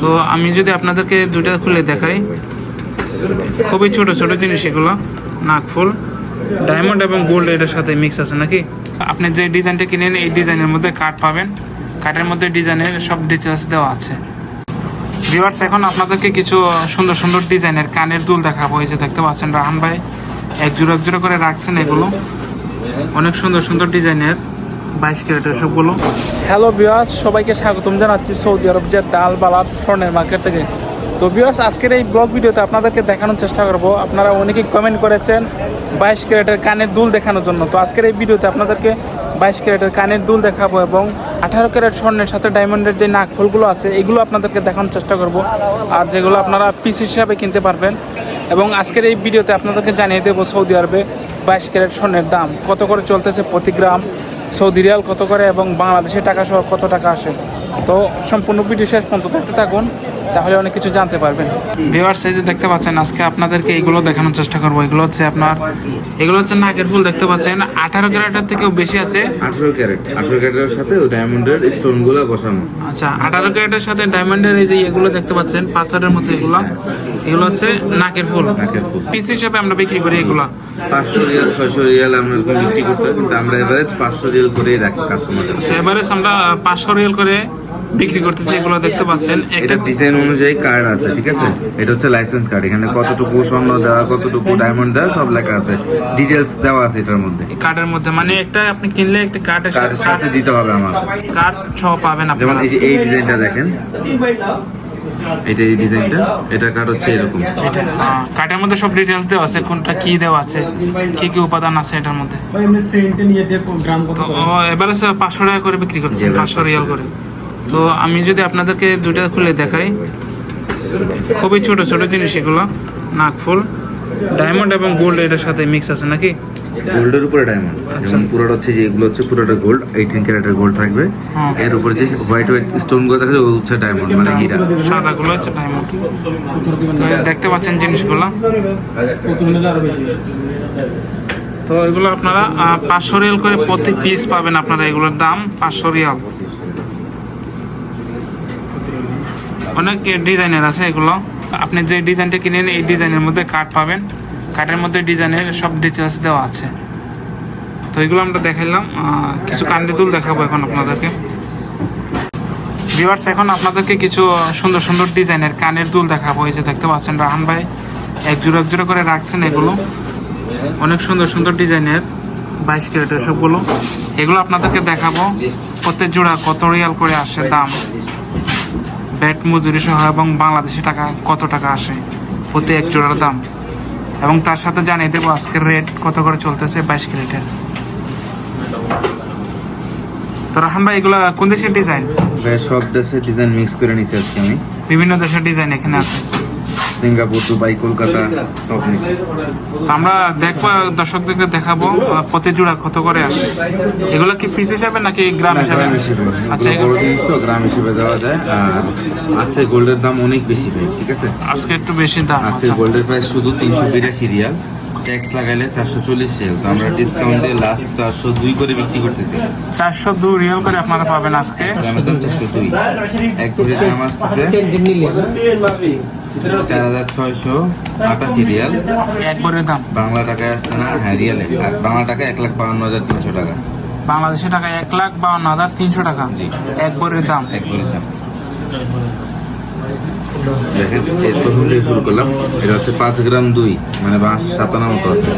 তো আমি যদি আপনাদেরকে দুইটা খুলে দেখাই, খুবই ছোট ছোট জিনিস এগুলো নাকফুল ডায়মন্ড এবং গোল্ড এটার সাথে মিক্স আছে নাকি? আপনি যে ডিজাইনটা কিনেন, এই ডিজাইনের মধ্যে কাঠ পাবেন। কাঠের মধ্যে ডিজাইনের সব ডিটেলস দেওয়া আছে। ভিউয়ার্স এখন আপনাদেরকে কিছু সুন্দর সুন্দর ডিজাইনের কানের দুল দেখাবো। এই যে দেখতে পাচ্ছেন রাহান ভাই, এক জোড়া এক জোড়া করে রাখছেন এগুলো। অনেক সুন্দর সুন্দর ডিজাইনের। বাইশ হ্যালো বিয়াস সবাইকে স্বাগতম জানাচ্ছি সৌদি আরব যে দাল বালার স্বর্ণের মার্কেট থেকে। তো বিয়াস আজকের এই ব্লগ ভিডিওতে আপনাদেরকে দেখানোর চেষ্টা করব। আপনারা অনেকেই কমেন্ট করেছেন বাইশ ক্যারেটের কানের দুল দেখানোর জন্য। তো আজকের এই ভিডিওতে আপনাদেরকে বাইশ ক্যারেটের কানের দুল দেখাবো এবং আঠারো ক্যারেট স্বর্ণের সাথে ডায়মন্ডের যে নাকফুলগুলো আছে, এগুলো আপনাদেরকে দেখানোর চেষ্টা করব। আর যেগুলো আপনারা পিস হিসাবে কিনতে পারবেন। এবং আজকের এই ভিডিওতে আপনাদেরকে জানিয়ে দেবো সৌদি আরবে বাইশ ক্যারেট স্বর্ণের দাম। কত করে চলতেছে প্রতি গ্রাম? সৌদি রিয়াল কত করে এবং বাংলাদেশের টাকা সহ কত টাকা আসে? তো সম্পূর্ণ ভিডিও শেষ পর্যন্ত দেখতে থাকুন। তাহলে অনেক কিছু জানতে পারবেন। ভিউয়ার্স এই যে দেখতে পাচ্ছেন আজকে আপনাদেরকে এগুলো দেখানোর চেষ্টা করব। এগুলো হচ্ছে আপনার এগুলো হচ্ছে নাকের ফুল দেখতে পাচ্ছেন। আঠারো ক্যারেটের থেকেও বেশি আছে। আঠারো ক্যারেট আঠারো ক্যারেটের সাথে ডায়মন্ডের স্টোনগুলো বসানো। আচ্ছা আঠারো ক্যারেটের সাথে ডায়মন্ডের এই যে এগুলো দেখতে পাচ্ছেন পাথরের মতো এগুলো। এগুলো হচ্ছে নাকের ফুল। নাকের ফুল। পিস হিসাবে আমরা বিক্রি করি এগুলো। পাঁচশো রিয়াল ছয়শো রিয়াল আমরা এরকম বিক্রি করতে কিন্তু আমরা এভারেজ পাঁচশো রিয়াল করেই রাখি কাস্টমারদের আচ্ছা এবারে আমরা পাঁচশো রিয়াল করে বিক্রি করতেছি এগুলো দেখতে পাচ্ছেন। একটা এটা ডিজাইন অনুযায়ী কার্ড আছে ঠিক আছে? এটা হচ্ছে লাইসেন্স কার্ড এখানে কতটুকু স্বর্ণ দেওয়া কতটুকু ডায়মন্ড দেওয়া সব লেখা আছে। ডিটেলস দেওয়া আছে এটার মধ্যে। কার্ডের মধ্যে মানে একটা আপনি কিনলে একটা কার্ডের কার্ডের সাথে দিতে হবে আমাদের কার্ড সহ পাবেন যেমন এই যে এই ডিজাইনটা দেখেন। এটা এই ডিজাইনটা এটার কার্ড হচ্ছে এরকম। এটা কার্ডের মধ্যে সব ডিটেলস দেওয়া আছে কোনটা কি দেওয়া আছে কি কি উপাদান আছে এটার মধ্যে। এবারে পাঁচশো টাকা করে বিক্রি করছে জি, পাঁচশো রিয়াল করে। তো আমি যদি আপনাদেরকে দুইটা খুলে দেখাই খুবই ছোট ছোট জিনিস এগুলো নাকফুল ডায়মন্ড এবং গোল্ড এটার সাথে মিক্স আছে নাকি? গোল্ডের উপরে ডায়মন্ড যেমন পুরোটা হচ্ছে যে এগুলো হচ্ছে পুরোটা গোল্ড এইটিন ক্যারেটের গোল্ড থাকবে। হ্যাঁ। এর উপরে যে হোয়াইট হোয়াইট স্টোনগুলো থাকবে ও হচ্ছে ডায়মন্ড মানে হীরা। সাদাগুলো হচ্ছে ডায়মন্ড তো দেখতে পাচ্ছেন জিনিসগুলো। তো এগুলো আপনারা পাঁচশো রিয়াল করে প্রতি পিস পাবেন আপনারা এগুলোর দাম পাঁচশো রিয়াল অনেক ডিজাইনের আছে এগুলো। আপনি যে ডিজাইনটা কিনেন, এই ডিজাইনের মধ্যে কাঠ পাবেন। কাঠের মধ্যে ডিজাইনের সব ডিটেলস দেওয়া আছে। তো এগুলো আমরা দেখাইলাম। কিছু কান্ডি দুল দেখাবো এখন আপনাদেরকে। ভিউয়ার্স এখন আপনাদেরকে কিছু সুন্দর সুন্দর ডিজাইনের কানের দুল দেখাবো। এই যে দেখতে পাচ্ছেন রাহান ভাই এক জোড়া এক জোড়া করে রাখছেন এগুলো। অনেক সুন্দর সুন্দর ডিজাইনের বাইশ ক্যারেটের সবগুলো এগুলো আপনাদেরকে দেখাবো। প্রত্যেক জোড়া কত রিয়াল করে আসে দাম। ব্যাট মজুরি সহ এবং বাংলাদেশি টাকা কত টাকা আসে? প্রতি এক জোড়ার দাম। এবং তার সাথে জানিয়ে দেবো আজকের রেট কত করে চলতেছে বাইশ ক্যারেটের। তো রাহান ভাই এগুলো কোন দেশের ডিজাইন সব দেশের ডিজাইন মিক্স করে নিচ্ছি আজকে আমি। বিভিন্ন দেশের ডিজাইন এখানে আছে। সিঙ্গাপুর দুবাই কলকাতা সব নিচ্ছি আমরা দেখব দর্শকদেরকে দেখাবো প্রতি জোড়া কত করে আসে। এগুলো কি পিস হিসাবে নাকি গ্রাম হিসাবে? আচ্ছা বড় জিনিস তো গ্রাম হিসেবে দেওয়া যায়। আর আজকে গোল্ডের দাম অনেক বেশি ভাই ঠিক আছে? আজকে একটু বেশি দাম আজকে আচ্ছা। গোল্ডের প্রাইস শুধু তিনশো বিরাশি রিয়াল। ট্যাক্স লাগাইলে চারশো চল্লিশ রিয়াল। তো আমরা ডিসকাউন্টে লাস্ট চারশো দুই করে বিক্রি করতেছি। চারশো দু রিয়াল করে আপনারা পাবেন আজকে। দাম চারশো দুই। এক ভরি দাম আসতেছে। চার হাজার ছয়শো আটাশি রিয়াল। এক দাম? বাংলা টাকায় আসছে না হ্যাঁ রিয়ালে। আর বাংলা টাকা এক লাখ বাউন্ন হাজার তিনশো টাকা। বাংলাদেশি টাকা এক লাখ বাউন্ন হাজার তিনশো টাকা। জি। এক বরের দাম? এক ভরি দাম। দেখেন এর প্রথম থেকে শুরু করলাম। এটা হচ্ছে পাঁচ গ্রাম দুই মানে বাঁশ সাতানা মতো আছে।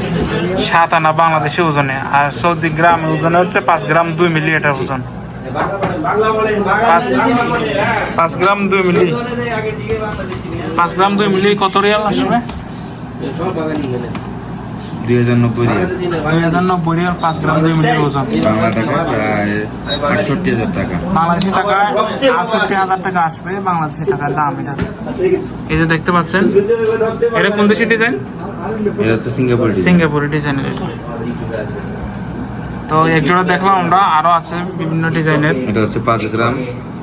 সাত আনা বাংলাদেশি ওজনে আর সৌদি গ্রাম ওজনে হচ্ছে পাঁচ গ্রাম দুই মিলি এটার ওজন। পাঁচ গ্রাম দুই মিলি। পাঁচ গ্রাম দুই মিলি কত রিয়াল আসবে? দুই হাজার নব্বই রিয়াল। দুই হাজার নব্বই রিয়াল পাঁচ গ্রাম দুই মিলির ওজন। বাংলা টাকা প্রায় আটষট্টি হাজার টাকা। বাংলাদেশি আটষট্টি হাজার টাকা আসবে বাংলাদেশি টাকার দাম এটা। এই যে দেখতে পাচ্ছেন এটা কোন দেশের ডিজাইন? এটা হচ্ছে সিঙ্গাপুর ডিজাইন। সিঙ্গাপুরের ডিজাইনের এটা। তো এক জোড়া দেখলাম আমরা আরও আছে বিভিন্ন ডিজাইনের। এটা হচ্ছে পাঁচ গ্রাম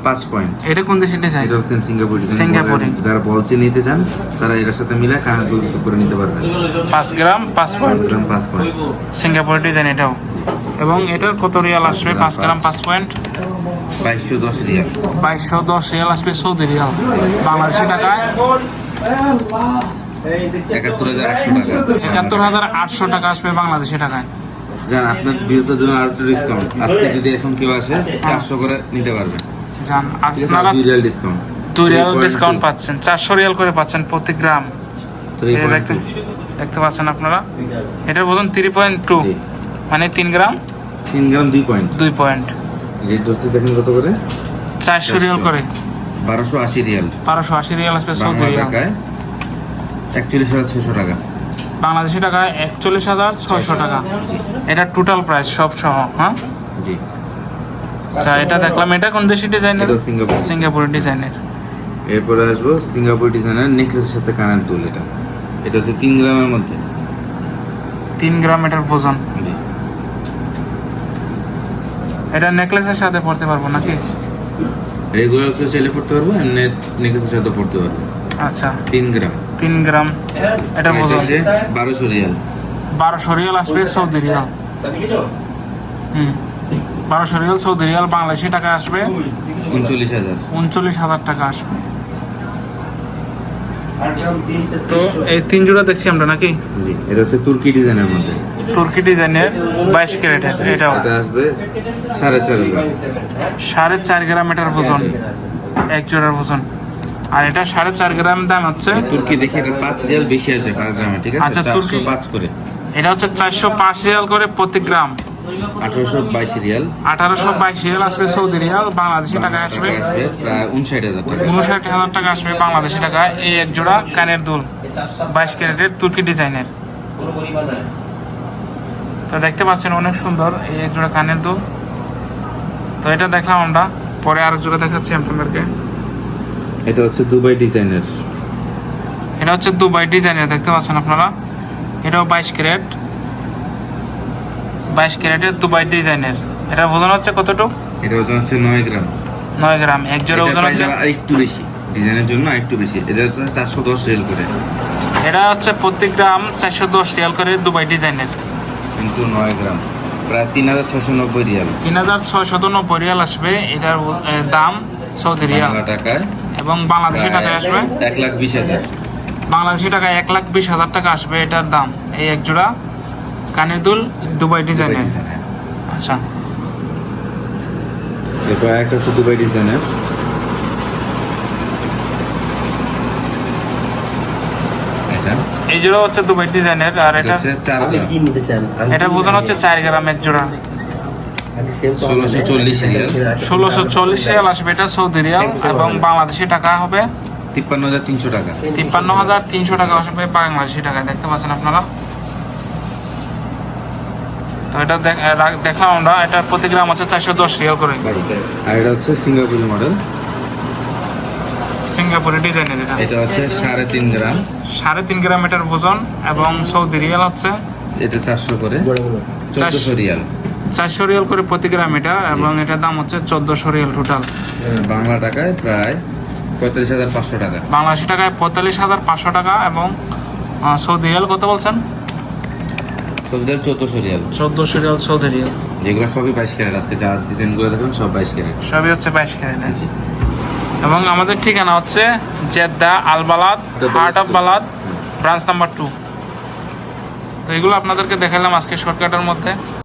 পাঁচ পয়েন্ট এটা কোন দেশের ডিজাইন এটা হচ্ছে সিঙ্গাপুর ডিজাইন সিঙ্গাপুরি। যারা বলছে নিতে চান তারা এটার সাথে মিলে কানের দুল কিছু করে নিতে পারবেন। পাঁচ গ্রাম পাঁচ পাঁচ পয়েন্ট গ্রাম পাঁচ পয়েন্ট সিঙ্গাপুরের ডিজাইন এটাও। এবং এটার কত রিয়াল আসবে? পাঁচ গ্রাম পাঁচ পয়েন্ট বাইশশো দশ রিয়াল। বাইশশো দশ রিয়াল আসবে সৌদি রিয়াল। বাংলাদেশি টাকায়। একাত্তর হাজার আটশো টাকা। একাত্তর হাজার আটশো টাকা আসবে বাংলাদেশি টাকায়। জান আপনার ভিউজের জন্য আরও একটু ডিসকাউন্ট আজকে যদি এখন কেউ আসে চারশো করে নিতে পারবে। জান আপনারা রিয়াল ডিসকাউন্ট দুই রিয়াল ডিসকাউন্ট পাচ্ছেন চারশো রিয়াল করে পাচ্ছেন প্রতি গ্রাম। এই দেখতে দেখতে পাচ্ছেন আপনারা? এটার ওজন থ্রি পয়েন্ট টু। মানে তিন গ্রাম? তিন গ্রাম দুই পয়েন্ট দুই পয়েন্ট হচ্ছে দেখেন কত করে? চারশো রিয়াল করে। বারোশো আশি রিয়াল বারোশো আশি রিয়াল আসবে সৌদি বাংলা রিয়াল টাকায় একচল্লিশ হাজার ছশো টাকা। বাংলাদেশি টাকায় একচল্লিশ হাজার ছয়শো টাকা। এটা টোটাল প্রাইস সব সহ হ্যাঁ? জি। আচ্ছা এটা দেখলাম এটা কোন দেশি ডিজাইনের সিঙ্গাপুর সিঙ্গাপুরের ডিজাইনের এরপরে আসব সিঙ্গাপুর ডিজাইনের নেকলেসের সাথে কানের দুল এটা। এটা হচ্ছে তিন গ্রামের মধ্যে। তিন গ্রাম এটার ওজন। জি। এটা নেকলেসের সাথে পড়তে পারব নাকি? রেগুলার কেউ চাইলে পড়তে পারব এমনি নেকলেসের সাথে পড়তে পারব। আচ্ছা। তিন গ্রাম। তিন গ্রাম। এটা ওজন বারোশো রিয়াল। বারোশো রিয়াল আসবে সৌদি রিয়াল। হুম। বারোশো রিয়াল সৌদি রিয়াল বাংলাদেশি টাকা আসবে। উনচল্লিশ হাজার। উনচল্লিশ হাজার টাকা আসবে। তো এই তিন জোড়া দেখছি আমরা নাকি? এটা হচ্ছে তুর্কি ডিজাইনের মধ্যে। তুর্কি ডিজাইনের বাইশ ক্যারেটের এটাও। এটা আসবে সাড়ে চার গ্রাম। সাড়ে চার গ্রাম এটার ওজন। এক জোড়ার ওজন। আর এটা সাড়ে চার গ্রাম দাম হচ্ছে তুর্কি দেখে এটা পাঁচ রিয়াল বেশি আছে পার গ্রামে ঠিক আছে? আচ্ছা, তুর্কি- পাঁচ করে। এটা হচ্ছে চারশো পাঁচ রিয়াল করে প্রতি গ্রাম। আঠারোশো বাইশ রিয়াল। আঠারোশো বাইশ রিয়াল আসবে সৌদি রিয়াল বাংলাদেশি টাকা আসবে। উনষাট হাজার টাকা। উনষাট হাজার টাকা আসবে বাংলাদেশি টাকা এই এক জোড়া কানের দুল বাইশ ক্যারেটের তুর্কি ডিজাইনের। তো দেখতে পাচ্ছেন অনেক সুন্দর এই এক জোড়া কানের দুল। তো এটা দেখলাম আমরা পরে আরেক জোড়া দেখাচ্ছি আপনাদেরকে। এটা হচ্ছে দুবাই ডিজাইনের। এটা হচ্ছে দুবাই ডিজাইনের দেখতে পাচ্ছেন আপনারা? এটাও বাইশ ক্যারেট। বাইশ ক্যারেটের দুবাই ডিজাইনের। এটা ওজন হচ্ছে কতটুকু? এটা ওজন হচ্ছে নয় গ্রাম। নয় গ্রাম। এক জোড়া ওজন হচ্ছে আরেকটু বেশি। ডিজাইনের জন্য আরেকটু বেশি। এটা হচ্ছে চারশো দশ রিয়াল করে। এটা হচ্ছে প্রতি গ্রাম চারশো দশ রিয়াল করে দুবাই ডিজাইনের। কিন্তু নয় গ্রাম। প্রায় তিন হাজার ছশো নব্বই রিয়াল। তিন হাজার ছয়শত নব্বই রিয়াল আসবে। এটার দাম সৌদি রিয়াল। টাকায় এবং বাংলাদেশি টাকায় আসবে? এক লাখ বিশ হাজার। বাংলাদেশি টাকায় এক লাখ বিশ হাজার টাকা আসবে এটার দাম এই এক জোড়া কানের দুল দুবাই ডিজাইনের। আচ্ছা। এরপর একটা হচ্ছে দুবাই ডিজাইনের। এই জোড়া হচ্ছে দুবাই ডিজাইনের আর এটা এটা বোঝানো হচ্ছে চার গ্রাম এক জোড়া। ষোলোশো চল্লিশ রিয়াল। ষোলোশো চল্লিশ রিয়াল আসবে এটা সৌদি রিয়াল এবং বাংলাদেশি টাকা হবে তিপ্পান্ন হাজার তিনশো টাকা। তিপ্পান্ন হাজার তিনশো টাকা আসবে বাংলাদেশি টাকায় দেখতে পাচ্ছেন আপনারা? তো এটা দেখলাম আমরা এটা প্রতি গ্রাম হচ্ছে চারশো দশ রিয়াল করে। আর এটা হচ্ছে সিঙ্গাপুরি মডেল। সিঙ্গাপুরের ডিজাইনের এটা। এটা হচ্ছে সাড়ে তিন গ্রাম। সাড়ে তিন গ্রাম এটার ওজন এবং সৌদি রিয়াল হচ্ছে এটা চারশো করে। চোদ্দশো রিয়াল। চারশো রিয়াল করে প্রতি গ্রাম এটা এবং এটার দাম হচ্ছে চোদ্দশো রিয়াল টোটাল বাংলা টাকায় প্রায় পঁয়তাল্লিশ হাজার পাঁচশো টাকা। বাংলাদেশি টাকায় পঁয়তাল্লিশ হাজার পাঁচশো টাকা এবং সৌদি রিয়াল কত বলছেন? সবদের চোদ্দশো রিয়াল। চোদ্দশো রিয়াল সৌদি রিয়াল। যেগুলো সবই বাইশ ক্যারেট। আজকে যা ডিজাইনগুলো দেখেন সব বাইশ ক্যারেট। সবই হচ্ছে বাইশ ক্যারেট এবং আমাদের ঠিকানা হচ্ছে Jeddah Albalad heart of Balad branch number two তো এগুলো আপনাদেরকে দেখালাম আজকে শর্টকাটের মধ্যে।